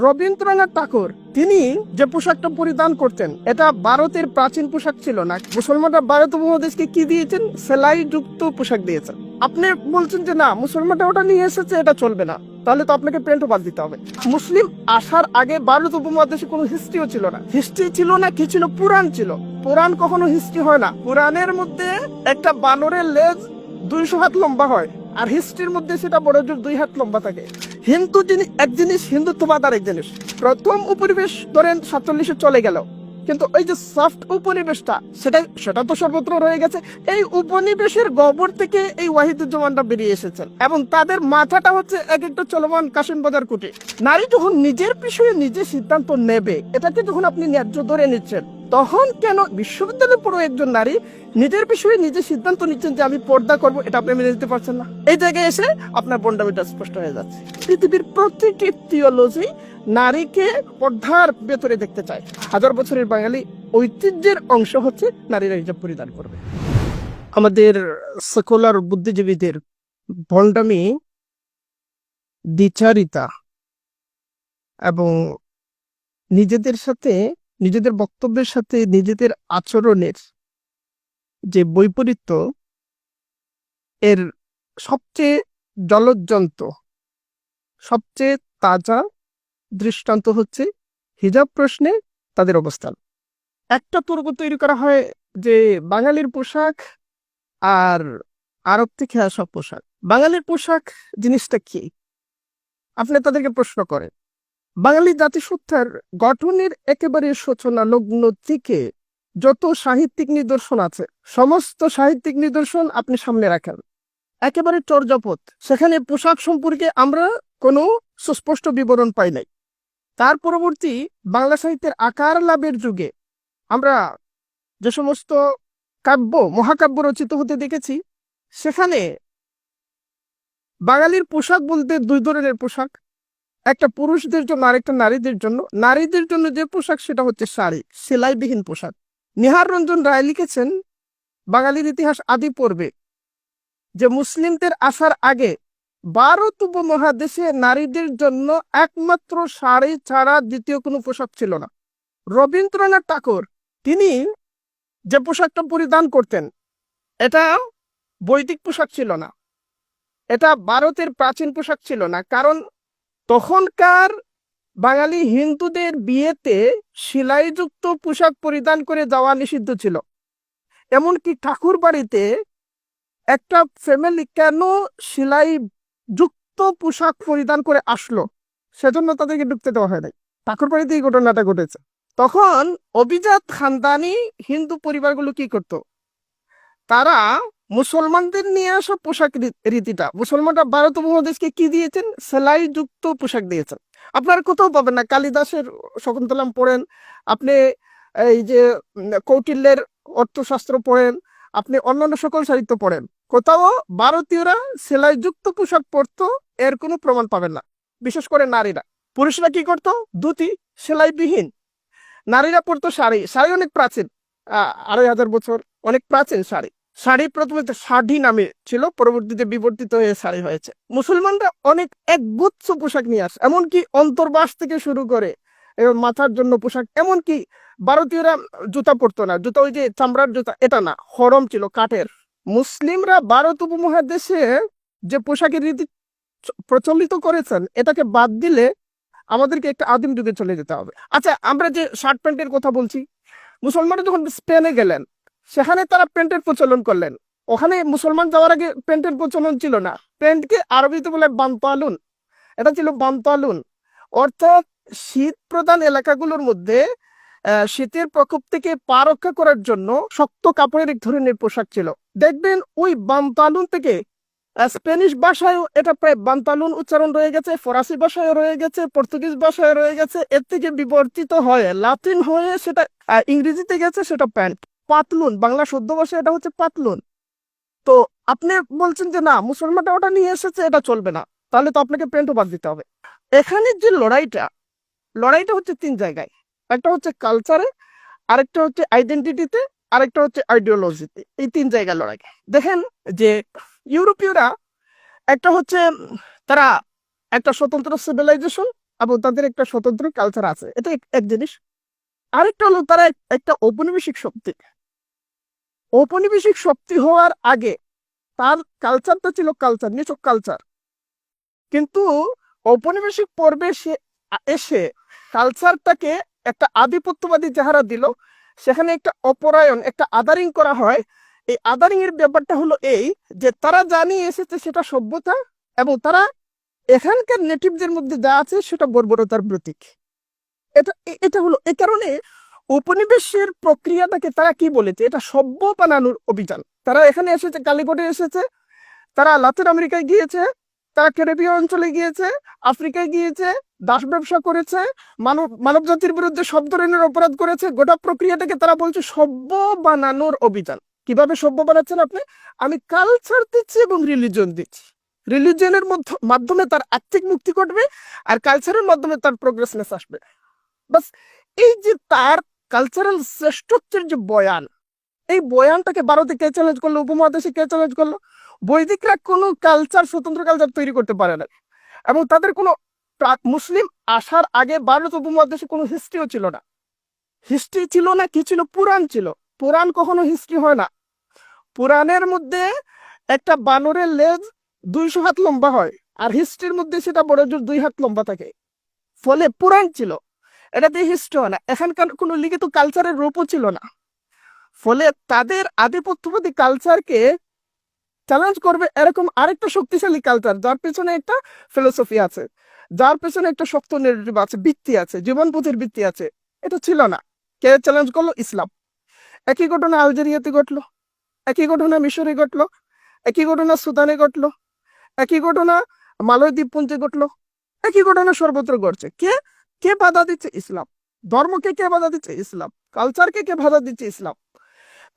রবীন্দ্রনাথ ঠাকুর, তিনি যে পোশাকটা পরিধান করতেন, এটা ভারতের প্রাচীন পোশাক ছিল না। মুসলমানরা ভারত উপমহাদেশকে কি দিয়েছেন? সেলাই যুক্ত পোশাক দিয়েছেন। আপনি বলছেন যে না, মুসলমানরা ওটা নিয়ে এসেছে, এটা চলবে না। তাহলে তো আপনাকে প্যান্টও বাদ দিতে হবে। মুসলিম আসার আগে ভারত উপমহাদেশে কোনো হিস্ট্রিও ছিল না। হিস্ট্রি ছিল না, কি ছিল? পুরাণ ছিল। পুরাণ কখনো হিস্ট্রি হয় না। পুরাণের মধ্যে একটা বানরের লেজ দুইশো হাত লম্বা হয়, আর হিস্ট্রির মধ্যে সেটা বড় জোর দুই হাত লম্বা থাকে। হিন্দু জিনিস, এক জিনিস হিন্দুত্ববাদ আর এক জিনিস। প্রথম উপনিবেশ ধরেন সাতচল্লিশে চলে গেল। কিন্তু ওই যে সফট উপনিবেশটা, সেটা সেটা তো সর্বত্র রয়ে গেছে। এই উপনিবেশের গবর থেকে এই ওয়াহিদুজ্জামানরা বেরিয়ে এসেছেন এবং তাদের মাথাটা হচ্ছে এক একটা চলমান কাশিম বাজার কুটি। নারী যখন নিজের বিষয়ে নিজে সিদ্ধান্ত নেবে, এটাকে যখন আপনি ন্যায্য ধরে নিচ্ছেন তখন কেন বিশ্ববিদ্যালয়ে পড়ো একজন নারী নিজের বিষয়ে নিজে সিদ্ধান্ত নিচ্ছেন যে আমি পর্দা করব, এটা আপনি মেনে নিতে পারছেন না। এই জায়গায় এসে আপনার বন্ডামিটা স্পষ্ট হয়ে যাচ্ছে। পৃথিবীর প্রতিটি থিওলজি নারীকে পর্দার ভেতরে দেখতে চায়। হাজার বছরের বাঙালি ঐতিহ্যের অংশ হচ্ছে নারীরা হিজাব পরিধান করবে। আমাদের সেকুলার বুদ্ধিজীবীদের ভণ্ডামি দ্বিচারিতা এবং নিজেদের সাথে নিজেদের বক্তব্যের সাথে নিজেদের আচরণের যে বৈপরীত্য, এর সবচেয়ে জলজ্জন্ত, সবচেয়ে তাজা দৃষ্টান্ত হচ্ছে হিজাব প্রশ্নে তাদের অবস্থান। একটা পর্ব তৈরি করা হয় যে বাঙালির পোশাক আর আরব থেকে আসা পোশাক। বাঙালির পোশাক জিনিসটা কি? আপনি তাদেরকে প্রশ্ন করেন। বাঙালি জাতিসত্তার গঠনের একেবারে সূচনা লগ্ন থেকে যত সাহিত্যিক নিদর্শন আছে, সমস্ত সাহিত্যিক নিদর্শন আপনি সামনে রাখেন। একেবারে চর্যাপদ। সেখানে পোশাক সম্পর্কে আমরা কোনো সুস্পষ্ট বিবরণ পাই নাই। তার পরবর্তী বাংলা সাহিত্যের আকার লাভের যুগে আমরা যে সমস্ত কাব্য, মহাকাব্য রচিত হতে দেখেছি, সেখানে বাঙালির পোশাক বলতে দুই ধরনের পোশাক। একটা পুরুষদের জন্য আরেকটা নারীদের জন্য নারীদের জন্য যে পোশাক সেটা হচ্ছে শাড়ি, সেলাইবিহীন পোশাক। নিহার রঞ্জন রায় লিখেছেন, বাঙালির ইতিহাস আদি পর্বে, যে মুসলিমদের আসার আগে ভারত উপমহাদেশে নারীদের জন্য একমাত্র শাড়ি ছাড়া দ্বিতীয় কোনো পোশাক ছিল না। রবীন্দ্রনাথ ঠাকুর, তিনি যে পোশাকটা পরিধান করতেন, এটা বৈদিক পোশাক ছিল না। এটা ভারতের প্রাচীন পোশাক ছিল না, কারণ তখনকার বাঙালি হিন্দুদের বিয়েতে সেলাইযুক্ত পোশাক পরিধান করে যাওয়া নিষিদ্ধ ছিল। এমনকি ঠাকুর বাড়িতে একটা ফ্যামিলি কেন সেলাই যুক্ত পোশাক পরিধান করে আসলো, সেজন্য তাদেরকে ঢুকতে দেওয়া হয় নাই। ঠাকুর বাড়িতে এই ঘটনাটা ঘটেছে। তখন অভিজাত খানদানি হিন্দু পরিবারগুলো কি করত? তারা মুসলমানদের নিয়ে আসা পোশাক রীতিটা, মুসলমানরা ভারত উপমহাদেশকে কি দিয়েছেন? সেলাই যুক্ত পোশাক দিয়েছেন। আপনারা কোথাও পাবেন না। কালিদাসের শকুন্তলাম পড়েন, আপনি এই যে কৌটিল্যের অর্থশাস্ত্র পড়েন, আপনি অন্যান্য সকল সাহিত্য পড়েন। কোথাও ভারতীয়রা সেলাই যুক্ত পোশাক পরতো, এর কোনো প্রমাণ পাবেন না। বিশেষ করে নারীরা। পুরুষরা কি করতো? ধুতি, সেলাইবিহীন। নারীরা পরতো শাড়ি। শাড়ি অনেক প্রাচীন আড়াই হাজার বছর অনেক প্রাচীন শাড়ি। শাড়ি প্রথমে শাড়ি নামে ছিল, পরবর্তীতে বিবর্তিত হয়ে শাড়ি হয়েছে। মুসলমানরা অনেক একগুচ্ছ পোশাক নিয়ে আসে, এমনকি অন্তর্বাস থেকে শুরু করে মাথার জন্য পোশাক, এমনকি ভারতীয়রা জুতা পরতো না। জুতা ওই যে চামড়ার জুতা, এটা না, হরম ছিল কাঠের। মুসলিমরা ভারত উপমহাদেশে যে পোশাকের রীতি প্রচলিত করেছেন, এটাকে বাদ দিলে আমাদেরকে একটা আদিম যুগে চলে যেতে হবে। আচ্ছা আমরা যে শার্ট প্যান্টের কথা বলছি, মুসলমানরা যখন স্পেনে গেলেন সেখানে তারা প্যান্টের প্রচলন করলেন। ওখানে মুসলমান যাওয়ার আগে প্যান্টের প্রচলন ছিল না। প্যান্টকে আরবিতে বলে বান্তালুন। এটা ছিল বান্তালুন। অর্থাৎ শীত প্রধান এলাকাগুলোর মধ্যে শীতের প্রকোপ থেকে পা রক্ষা করার জন্য শক্ত কাপড়ের এক ধরনের পোশাক ছিল। দেখবেন ওই বান্তালুন থেকে স্প্যানিশ ভাষায়ও এটা প্রায় বান্তালুন উচ্চারণ রয়ে গেছে, ফরাসি ভাষায় রয়ে গেছে, পর্তুগিজ ভাষায় রয়ে গেছে। এর থেকে বিবর্তিত হয়ে, লাতিন হয়ে সেটা ইংরেজিতে গেছে সেটা প্যান্ট। পাতলুন, বাংলা শুদ্ধ ভাষায় এটা হচ্ছে পাতলুন। তো আপনি বলছেন যে না মুসলমানটা ওটা নিয়ে এসেছে, এটা চলবে না। তাহলে তো আপনাকে প্যান্টও বাদ দিতে হবে। এখানে যে লড়াইটা লড়াইটা হচ্ছে তিন জায়গায়। একটা হচ্ছে কালচারে আরেকটা হচ্ছে আইডেন্টিটিতে আরেকটা হচ্ছে আইডিওলজিতে এই তিন জায়গায় লড়াই। দেখেন যে ইউরোপীয়রা, একটা হচ্ছে তারা একটা স্বতন্ত্র সিভিলাইজেশন এবং তাদের একটা স্বতন্ত্র কালচার আছে। এটা এক- এক জিনিস। আরেকটা হলো তারা একটা ঔপনিবেশিক শক্তি। ঔপনিবেশিক শক্তি হওয়ার আগে তার কালচারটা ছিল কালচার নিচক কালচার কিন্তু ঔপনিবেশিক পর্বে সে এসে কালচারটাকে একটা আধিপত্যবাদী চেহারা দিল। সেখানে একটা অপরায়ণ, একটা আদারিং করা হয়। এই আদারিং এর ব্যাপারটা হলো এই যে তারা জানিয়ে এসেছে সেটা সভ্যতা এবং তারা এখানকার নেটিভদের মধ্যে যা আছে সেটা বর্বরতার প্রতীক। এটা এটা হলো, এ কারণে উপনিবেশের প্রক্রিয়াটাকে তারা কি বলেছে? এটা সভ্য বানানোর অভিযান। তারা এখানে এসেছে কালিকটে এসেছে, তারা লাতিন আমেরিকায় গিয়েছে, তারা ক্যারিবীয় অঞ্চলে গিয়েছে, আফ্রিকায় গিয়েছে, দাস ব্যবসা করেছে, মানব মানব জাতির বিরুদ্ধে সব ধরনের অপরাধ করেছে, গোটা প্রক্রিয়াটাকে তারা বলছে সভ্য বানানোর অভিযান। কীভাবে সভ্য বানাচ্ছেন আপনি? আমি কালচার দিচ্ছি এবং রিলিজন দিচ্ছি। রিলিজনের মাধ্যমে তার আর্থিক মুক্তি ঘটবে, আর কালচারের মাধ্যমে তার প্রোগ্রেসনেস আসবে। বাস এই যে তার কালচারাল শ্রেষ্ঠত্বের যে বয়ান, এই বয়ানটাকে ভারতে কে চ্যালেঞ্জ করল? উপমহাদেশে কে চ্যালেঞ্জ করল? বৈদিকরা কোনো কালচার স্বতন্ত্র কালচার তৈরি করতে পারে না এবং তাদের কোনো মুসলিম আসার আগে ভারত উপমহাদেশে কোনো হিস্ট্রিও ছিল না। হিস্ট্রি ছিল না, কি ছিল? পুরাণ ছিল। পুরাণ কখনো হিস্ট্রি হয় না। পুরাণের মধ্যে একটা বানরের লেজ দুইশো হাত লম্বা হয়, আর হিস্ট্রির মধ্যে সেটা বড় জোর দুই হাত লম্বা থাকে। ফলে পুরাণ ছিল। এটাতে হিস্ট্রি হয় না। এখানকার কোনো লিখিত কালচারের রূপও ছিল না। ফলে তাদের আধিপত্যবাদী কালচারকে চ্যালেঞ্জ করবে এরকম আরেকটা শক্তিশালী কালচার যার পেছনে একটা ফিলোসফি আছে, যার পেছনে একটা শক্ত নেগেটিভ আছে, ভিত্তি আছে, জীবনপথের ভিত্তি আছে। এটা ছিল না। কে চ্যালেঞ্জ করল? ইসলাম। একই ঘটনা আলজেরিয়াতে ঘটলো, একই ঘটনা মিশরে ঘটলো, একই ঘটনা সুদানে ঘটলো, একই ঘটনা মালয় দ্বীপপুঞ্জে ঘটলো, একই ঘটনা সর্বত্র ঘটছে। কে কে বাধা দিচ্ছে ইসলাম? ধর্মকে কে বাধা দিচ্ছে ইসলাম? কালচারকে কে বাধা দিচ্ছে ইসলাম?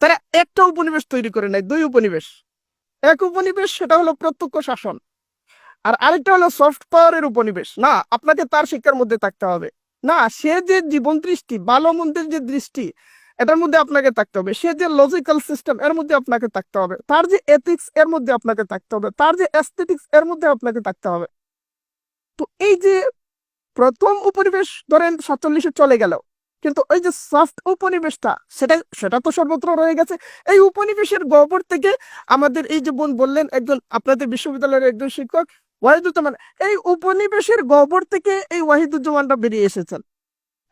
তারা একটা উপনিবেশ তৈরি করে নাই, দুই উপনিবেশ। এক উপনিবেশ, সেটা হলো প্রত্যক্ষ শাসন। আর আরেকটা হলো সফট পাওয়ারের উপনিবেশ। না, আপনাকে তার শিক্ষার মধ্যে থাকতে হবে। না, সে যে জীবন দৃষ্টি ভালো মন্দের যে দৃষ্টি, এটার মধ্যে আপনাকে থাকতে হবে। সে যে লজিক্যাল সিস্টেম এর মধ্যে আপনাকে থাকতে হবে। তার যে এথিক্স এর মধ্যে আপনাকে থাকতে হবে। তার যে অ্যাস্থেটিক্স এর মধ্যে আপনাকে থাকতে হবে। তো এই যে প্রথম উপনিবেশ ধরেন সাতচল্লিশে চলে গেল। কিন্তু ওই যে সফট উপনিবেশটা সেটা সেটা তো সর্বত্র রয়ে গেছে। এই উপনিবেশের গহ্বর থেকে আমাদের এই যে বোন বললেন, একজন আপনাদের বিশ্ববিদ্যালয়ের একজন শিক্ষক, ওয়াহিদুজ্জামান, এই উপনিবেশের গহ্বর থেকে এই ওয়াহিদুজ্জামানটা বেরিয়ে এসেছেন।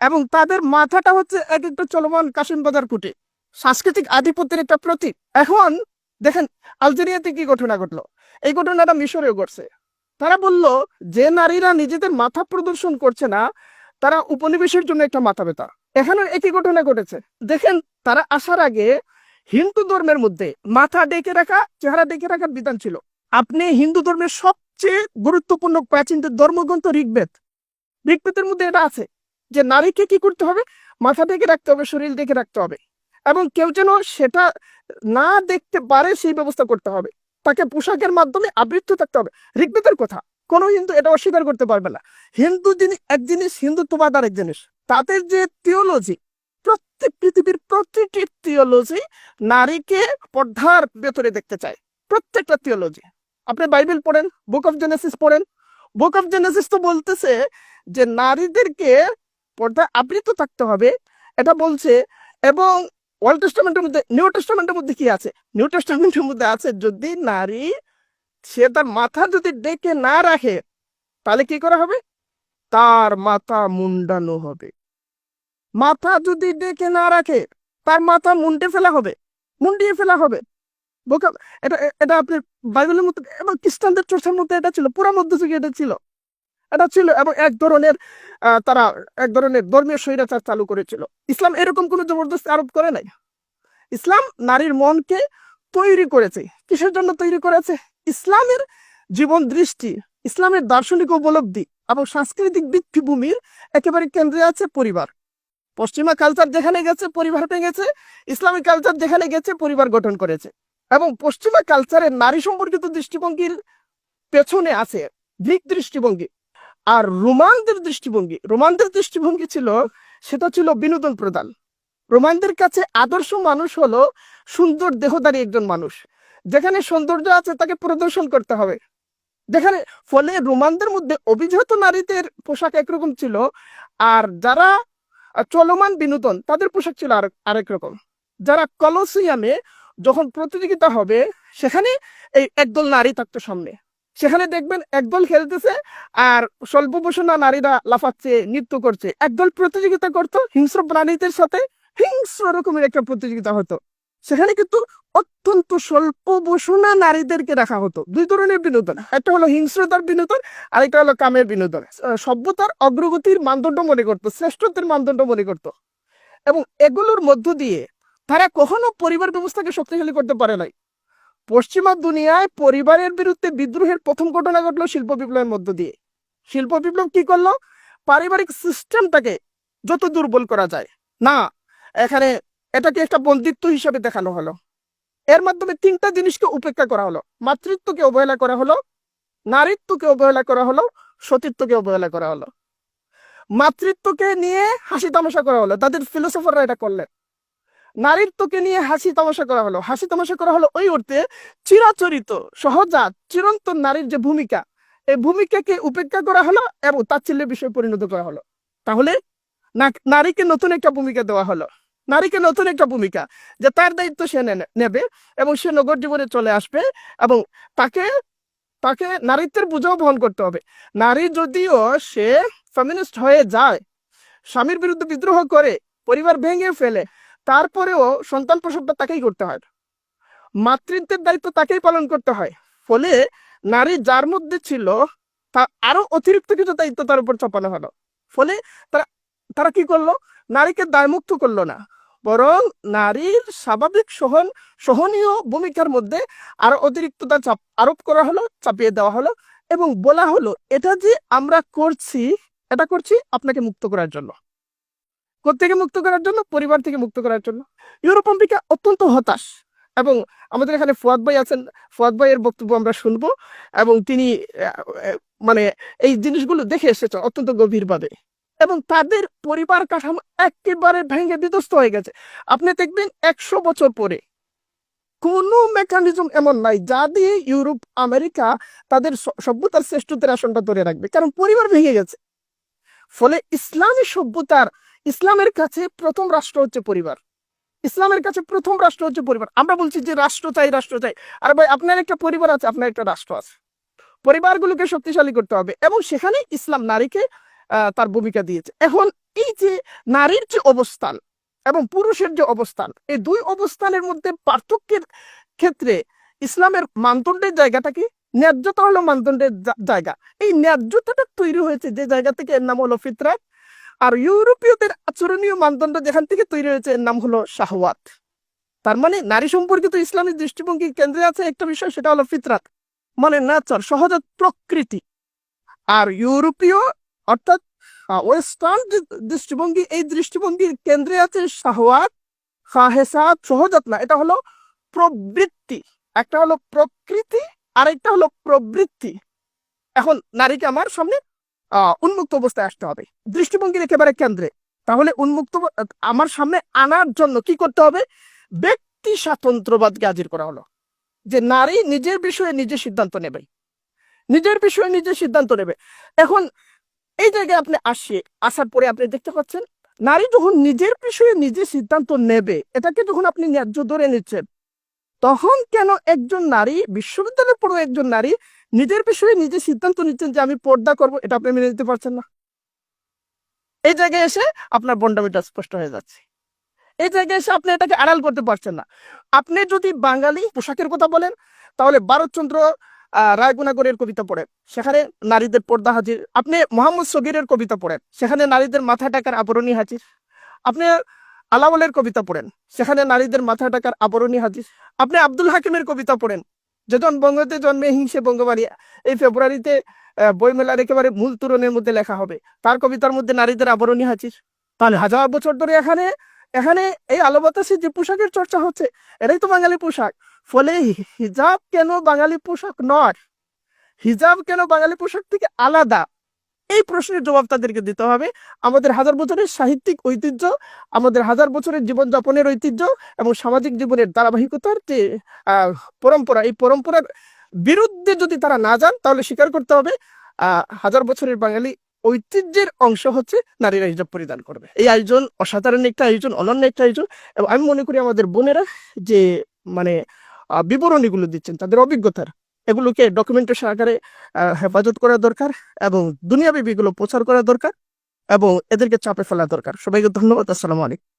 এবং তাদের মাথাটা হচ্ছে এক একটা চলমান কাশিম বাজার কুটি। সাংস্কৃতিক আধিপত্যের একটা প্রতীক। এখন দেখেন, আলজেরিয়াতে কি ঘটনা ঘটলো? এই ঘটনাটা মিশরেও ঘটছে। তারা বলল যে নারীরা নিজেদের মাথা প্রদর্শন করছে না, তারা উপনিবেশের জন্য একটা মাথা ব্যথা এখানে একই ঘটনা ঘটেছে। দেখেন, তারা আসার আগে হিন্দু ধর্মের মধ্যে মাথা ডেকে রাখা, চেহারা ডেকে রাখার বিধান ছিল। আপনি হিন্দু ধর্মের সবচেয়ে গুরুত্বপূর্ণ প্রাচীনদের ধর্মগ্রন্থ ঋগ্বেদ। ঋগ্বেদের মধ্যে এটা আছে যে নারীকে কি করতে হবে? মাথা ডেকে রাখতে হবে, শরীর ডেকে রাখতে হবে। এবং কেউ যেন সেটা না দেখতে পারে, সেই ব্যবস্থা করতে হবে। তাকে পোশাকের মাধ্যমে আবৃত্ত থাকতে হবে। ঋগ্বেদের কথা, কোনো হিন্দু এটা অস্বীকার করতে পারবে না। হিন্দু জিনিস, এক জিনিস হিন্দুত্ববাদ আর এক জিনিস। তাদের যে থিওলজি প্রত্যেক পৃথিবীর প্রতিটি থিওলজি নারীকে পর্দার ভেতরে দেখতে চায়। প্রত্যেকটা থিওলজি আপনি বাইবেল পড়েন বুক অফ জেনেসিস পড়েন। বুক অফ জেনেসিস তো বলতেছে যে নারীদেরকে পর্দা আবৃত থাকতে হবে। এটা বলছে, এবং ওল্ড টেস্টামেন্টের মধ্যে নিউ টেস্টামেন্টের মধ্যে কি আছে? নিউ টেস্টামেন্টের মধ্যে আছে, যদি নারী সে তার মাথা যদি ডেকে না রাখে, তাহলে কি করা হবে? তার মাথা মুন্ডানো হবে। মাথা যদি ডেকে না রাখে, তার মাথা মুন্ডে ফেলা হবে, মুন্ডিয়ে ফেলা হবে। বোকা এটা এটা আপনি বাইবেলের মধ্যে এবং খ্রিস্টানদের চর্চার মধ্যে এটা ছিল, পুরা মধ্যযুগে এটা ছিল। এটা ছিল এবং এক ধরনের তারা এক ধরনের ধর্মীয় স্বৈরাচার চালু করেছিল। ইসলাম এরকম কোনো জবরদস্তি আরোপ করে নাই। ইসলাম নারীর মনকে তৈরি করেছে। কিসের জন্য তৈরি করেছে? ইসলামের জীবন দৃষ্টি, ইসলামের দার্শনিক উপলব্ধি এবং সাংস্কৃতিক ভিত্তিভূমির একেবারে কেন্দ্রে আছে পরিবার। পশ্চিমা কালচার যেখানে গেছে, পরিবার ভেঙেছে। ইসলামিক কালচার যেখানে গেছে, পরিবার গঠন করেছে। এবং পশ্চিমা কালচারের নারী সম্পর্কিত দৃষ্টিভঙ্গির পেছনে আছে গ্রিক দৃষ্টিভঙ্গি। আর রোমানদের দৃষ্টিভঙ্গি রোমানদের দৃষ্টিভঙ্গি ছিল, সেটা ছিল বিনোদন প্রদান। রোমানদের কাছে আদর্শ মানুষ হলো সুন্দর দেহদারী একজন মানুষ। যেখানে সৌন্দর্য আছে তাকে প্রদর্শন করতে হবে। যেখানে, ফলে রোমানদের মধ্যে অভিজাত নারীদের পোশাক একরকম ছিল, আর যারা চলমান বিনোদন, তাদের পোশাক ছিল আরেক আরেক রকম। যারা কলসিয়ামে যখন প্রতিযোগিতা হবে, সেখানে এই একদল নারী থাকতো সামনে। সেখানে দেখবেন একদল খেলতেছে আর স্বল্প বসনা নারীরা লাফাচ্ছে, নৃত্য করছে। একদল প্রতিযোগিতা করতো, হিংস্র প্রাণীদের সাথে হিংস্র রকমের একটা প্রতিযোগিতা হতো। সেখানে কিন্তু অত্যন্ত স্বল্প বসনা নারীদেরকে রাখা হতো। দুই ধরনের বিনোদন, একটা হলো হিংস্রতার বিনোদন, আরেকটা হলো কামের বিনোদন। সভ্যতার অগ্রগতির মানদণ্ড মনে করতো, শ্রেষ্ঠত্বের মানদণ্ড মনে করতো। এবং এগুলোর মধ্য দিয়ে তারা কখনো পরিবার ব্যবস্থাকে শক্তিশালী করতে পারে নাই। পশ্চিমা দুনিয়ায় পরিবারের বিরুদ্ধে বিদ্রোহের প্রথম ঘটনা ঘটলো শিল্প বিপ্লবের মধ্য দিয়ে। শিল্প বিপ্লব কি করল? পারিবারিক সিস্টেমটাকে যত দুর্বল করা যায়। না, এখানে এটাকে একটা বন্দিত্ব হিসাবে দেখানো হলো। এর মাধ্যমে তিনটা জিনিসকে উপেক্ষা করা হলো। মাতৃত্বকে অবহেলা করা হলো, নারীত্বকে অবহেলা করা হলো, সতীত্বকে অবহেলা করা হলো। মাতৃত্বকে নিয়ে হাসি তামাশা করা হলো। তাদের ফিলোসফাররা এটা করলেন। নারীত্বকে নিয়ে হাসি তামাশা করা হলো। হাসি তামাশা করা হলো ওই অর্থে চিরাচরিত, সহজাত চিরন্তন নারীর যে ভূমিকা, এই ভূমিকাকে উপেক্ষা করা হলো এবং তাচ্ছিল্যের বিষয় পরিণত করা হলো। তাহলে নারীকে নতুন একটা ভূমিকা দেওয়া হলো। নারীকে নতুন একটা ভূমিকা যে তার দায়িত্ব সে নেবে এবং সে নগর জীবনে চলে আসবে এবং তাকে তাকে নারীত্বের বোঝাও বহন করতে হবে। নারী যদিও সে ফেমিনিস্ট হয়ে যায়, স্বামীর বিরুদ্ধে বিদ্রোহ করে, পরিবার ভেঙে ফেলে তারপরেও সন্তান প্রসবটা তাকেই করতে হয়। মাতৃত্বের দায়িত্ব তাকেই পালন করতে হয়। ফলে নারী যার মধ্যে ছিল তা আরও অতিরিক্ত কিছু দায়িত্ব তার উপর চাপানো হলো। ফলে তারা তারা কি করল? নারীকে দায়মুক্ত করল না। বরং নারীর স্বাভাবিক সহন, সহনীয় ভূমিকার মধ্যে আরও অতিরিক্ততা চাপ, আরোপ করা হলো, চাপিয়ে দেওয়া হলো এবং বলা হলো, এটা যে আমরা করছি, এটা করছি আপনাকে মুক্ত করার জন্য। থেকে মুক্ত করার জন্য? পরিবার থেকে মুক্ত করার জন্য। ইউরোপ, আমেরিকা অত্যন্ত হতাশ এবং আমাদের এখানে ফুয়াদ ভাই আছেন। ফুয়াদ ভাইয়ের বক্তব্য আমরা শুনব এবং তিনি মানে এই জিনিসগুলো দেখে এসেছেন অত্যন্ত গভীরভাবে এবং তাদের পরিবার কাঠামো একেবারে ভেঙে বিধ্বস্ত হয়ে গেছে। আপনি দেখবেন একশো বছর পরে কোনো মেকানিজম এমন নাই যা দিয়ে ইউরোপ, আমেরিকা তাদের সভ্যতার শ্রেষ্ঠত্বের আসনটা ধরে রাখবে। কারণ পরিবার ভেঙে গেছে। ফলে ইসলামী সভ্যতার ইসলামের কাছে প্রথম রাষ্ট্র হচ্ছে পরিবার। ইসলামের কাছে প্রথম রাষ্ট্র হচ্ছে পরিবার। আমরা বলছি যে রাষ্ট্র চাই রাষ্ট্র চাই। আর ভাই, আপনার একটা পরিবার আছে, আপনার একটা রাষ্ট্র আছে। পরিবারগুলোকে শক্তিশালী করতে হবে এবং সেখানে ইসলাম নারীকে তার ভূমিকা দিয়েছে। এখন এই যে নারীর যে অবস্থান এবং পুরুষের যে অবস্থান, এই দুই অবস্থানের মধ্যে পার্থক্যের ক্ষেত্রে ইসলামের মানদণ্ডের জায়গাটা কি? ন্যায্যতা হলো মানদণ্ডের জায়গা। এই ন্যায্যতাটা তৈরি হয়েছে যে জায়গা থেকে, এর নাম হলো ফিতরাত আর ইউরোপীয়দের আচরণীয় মানদণ্ড যেখান থেকে তৈরি হয়েছে, এর নাম হলো শাহওয়াত। তার মানে নারী সম্পর্কিত ইসলামী দৃষ্টিভঙ্গি কেন্দ্রে আছে একটা বিষয়, সেটা হলো ফিতরাত। মানে নাচার, সহজাত প্রকৃতি। আর ইউরোপীয়, অর্থাৎ ওয়েস্টার্ন দৃষ্টিভঙ্গি, এই দৃষ্টিভঙ্গির কেন্দ্রে আছে শাহওয়াত খাহেসাত সহজাত না, এটা হলো প্রবৃত্তি। একটা হলো প্রকৃতি আর একটা হলো প্রবৃত্তি। এখন নারীকে আমার সামনে উন্মুক্ত অবস্থায় আসতে হবে। দৃষ্টিভঙ্গির একেবারে কেন্দ্রে। তাহলে উন্মুক্ত আমার সামনে আনার জন্য কি করতে হবে? ব্যক্তি স্বাতন্ত্রবাদকে হাজির করা হলো। যে নারী নিজের বিষয়ে নিজে সিদ্ধান্ত নেবে। নিজের বিষয়ে নিজে সিদ্ধান্ত নেবে। এখন এই জায়গায় আপনি আসে আসার পরে আপনি দেখতে পাচ্ছেন, নারী যখন নিজের বিষয়ে নিজে সিদ্ধান্ত নেবে, এটাকে যখন আপনি ন্যায্য ধরে নিচ্ছেন তখন কেন একজন নারী বিশ্ববিদ্যালয়ে পড়ো একজন নারী নিজের বিষয়ে নিজে সিদ্ধান্ত নিচ্ছেন যে আমি পর্দা করব এটা আপনি মেনে নিতে পারছেন না। এই জায়গায় এসে আপনার বন্ডামিটা স্পষ্ট হয়ে যাচ্ছে। এই জায়গায় এসে আপনি এটাকে আড়াল করতে পারছেন না। আপনি যদি বাঙালি পোশাকের কথা বলেন তাহলে ভারতচন্দ্র আহ, রায়গুণাগরের কবিতা পড়েন। সেখানে নারীদের পর্দা হাজির। আপনি মোহাম্মদ সগিরের কবিতা পড়েন। সেখানে নারীদের মাথা টাকার আবরণী হাজির। আপনি আলাওলের কবিতা পড়েন। সেখানে নারীদের মাথা টাকার আবরণী হাজির আপনি আব্দুল হাকিমের কবিতা পড়েন। যেজন বঙ্গতে জন্মে হিংসে বঙ্গবাড়ি, এই ফেব্রুয়ারিতে বইমেলার একেবারে মূল তুরনের মধ্যে লেখা হবে। তার কবিতার মধ্যে নারীদের আবরণী হাজির তাহলে হাজার বছর ধরে এখানে এখানে এই আলো বাতাসে যে পোশাকের চর্চা হচ্ছে, এটাই তো বাঙালি পোশাক। ফলে হিজাব কেন বাঙালি পোশাক নয়? হিজাব কেন বাঙালি পোশাক থেকে আলাদা? এই প্রশ্নের জবাব তাদেরকে দিতে হবে। আমাদের হাজার বছরের সাহিত্যিক ঐতিহ্য, আমাদের হাজার বছরের জীবনযাপনের ঐতিহ্য এবং সামাজিক জীবনের ধারাবাহিকতার যে পরম্পরা, এই পরম্পরার বিরুদ্ধে যদি তারা না যান, তাহলে স্বীকার করতে হবে হাজার বছরের বাঙালি ঐতিহ্যের অংশ হচ্ছে নারীরা হিজাব পরিধান করবে। এই আয়োজন অসাধারণ একটা আয়োজন, অনন্য একটা আয়োজন এবং আমি মনে করি আমাদের বোনেরা যে মানে বিবরণীগুলো দিচ্ছেন, তাদের অভিজ্ঞতার এগুলোকে ডকুমেন্টেশন আকারে হেফাজত করা দরকার এবং দুনিয়াব্যাপী এগুলো প্রচার করা দরকার এবং এদেরকে চাপে ফেলা দরকার। সবাইকে ধন্যবাদ, আসসালামু আলাইকুম।